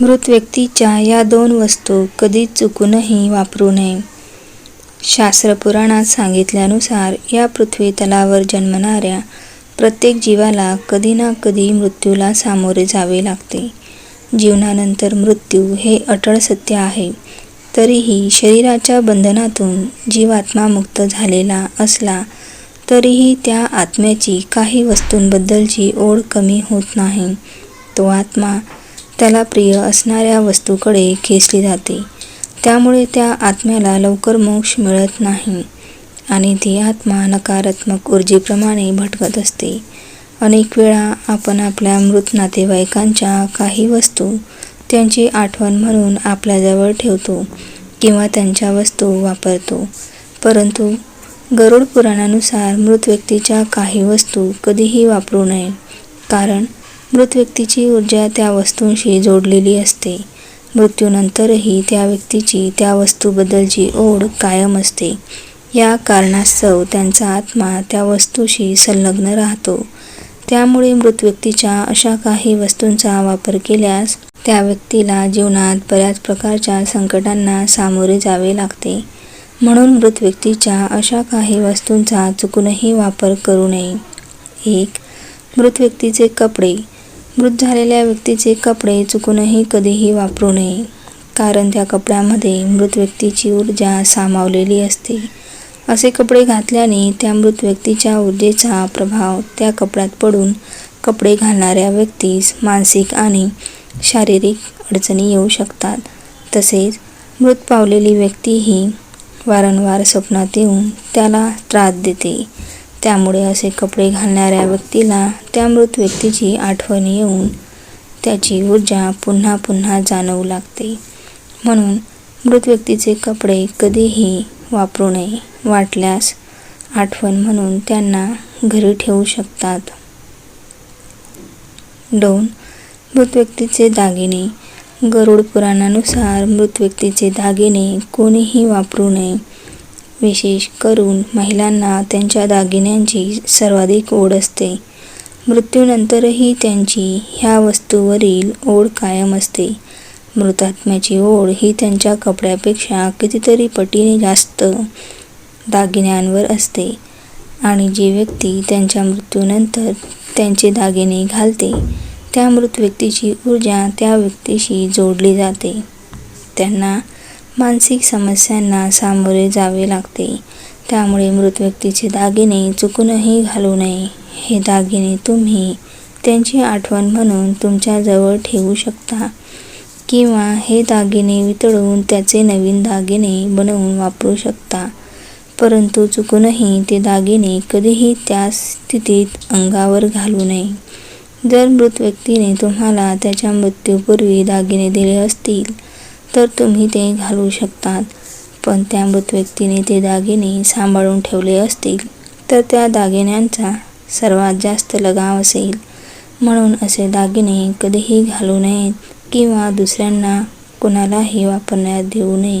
मृत व्यक्तीच्या या दोन वस्तू कधीच चुकूनही वापरू नये. शास्त्रपुराणात सांगितल्यानुसार या पृथ्वी तलावर जन्मणाऱ्या प्रत्येक जीवाला कधी ना कधी मृत्यूला सामोरे जावे लागते. जीवनानंतर मृत्यू हे अटळ सत्य आहे. तरीही शरीराच्या बंधनातून जीवात्मा मुक्त झालेला असला तरीही त्या आत्म्याची काही वस्तूंबद्दलची ओढ कमी होत नाही. तो आत्मा त्याला प्रिय असणाऱ्या वस्तूकडे खेचली जाते. त्यामुळे त्या आत्म्याला लवकर मोक्ष मिळत नाही आणि ती आत्मा नकारात्मक ऊर्जेप्रमाणे भटकत असते. अनेक वेळा आपण आपल्या मृत नातेवाईकांच्या काही वस्तू त्यांची आठवण म्हणून आपल्याजवळ ठेवतो किंवा त्यांच्या वस्तू वापरतो. परंतु गरुड पुराणानुसार मृत व्यक्तीच्या काही वस्तू कधीही वापरू नये कारण मृत व्यक्तीची ऊर्जा त्या वस्तूंशी जोडलेली असते. मृत्यूनंतरही त्या व्यक्तीची त्या वस्तूबद्दलची ओढ कायम असते. या कारणास्तव त्यांचा आत्मा त्या वस्तूशी संलग्न राहतो. त्यामुळे मृत व्यक्तीच्या अशा काही वस्तूंचा वापर केल्यास त्या व्यक्तीला जीवनात बऱ्याच प्रकारच्या संकटांना सामोरे जावे लागते. म्हणून मृत व्यक्तीच्या अशा काही वस्तूंचा चुकूनही वापर करू नये. एक मृत व्यक्तीचे कपडे. मृत झालेल्या व्यक्तीचे कपडे चुकूनही कधीही वापरू नये कारण त्या कपड्यामध्ये मृत व्यक्तीची ऊर्जा सामावलेली असते. असे कपडे घातल्याने त्या मृत व्यक्तीच्या ऊर्जेचा प्रभाव त्या कपड्यात पडून कपडे घालणाऱ्या व्यक्तीस मानसिक आणि शारीरिक अडचणी येऊ शकतात. तसेच मृत पावलेली व्यक्तीही वारंवार स्वप्नात येऊन त्याला त्रास देते. त्यामुळे असे कपडे घालणाऱ्या व्यक्तीला त्या मृत व्यक्तीची आठवण येऊन त्याची ऊर्जा पुन्हा पुन्हा जाणवू लागते. म्हणून मृत व्यक्तीचे कपडे कधीही वापरू नये वाटल्यास आठवण म्हणून त्यांना घरी ठेवू शकतात. दोन मृत व्यक्तीचे दागिने. गरुड पुराणानुसार मृत व्यक्तीचे दागिने कोणीही वापरू नये. विशेष करून महिलांना त्यांच्या दागिन्यांची सर्वाधिक ओढ असते. मृत्यूनंतरही त्यांची ह्या वस्तूवरील ओढ कायम असते. मृतात्म्याची ओढ ही त्यांच्या कपड्यापेक्षा कितीतरी पटीने जास्त दागिन्यांवर असते आणि जी व्यक्ती त्यांच्या मृत्यूनंतर त्यांचे दागिने घालते त्या मृत व्यक्तीची ऊर्जा त्या व्यक्तीशी जोडली जाते. त्यांना मानसिक समस्यांना सामोरे जावे लागते. त्यामुळे मृत व्यक्तीचे दागिने चुकूनही घालू नये. हे दागिने तुम्ही त्यांची आठवण म्हणून तुमच्याजवळ ठेवू शकता किंवा हे दागिने वितळवून त्याचे नवीन दागिने बनवून वापरू शकता. परंतु चुकूनही ते दागिने कधीही त्या स्थितीत अंगावर घालू नये. जर मृत व्यक्तीने तुम्हाला त्याच्या मृत्यूपूर्वी दागिने दिले असतील तर तुम्ही ते घालू शकतात. पण त्या मृत व्यक्तीने ते दागिने सांभाळून ठेवले असतील तर त्या दागिन्यांचा सर्वात जास्त लगाव असेल. म्हणून असे दागिने कधीही घालू नयेत किंवा दुसऱ्यांना कुणालाही वापरण्यात देऊ नये.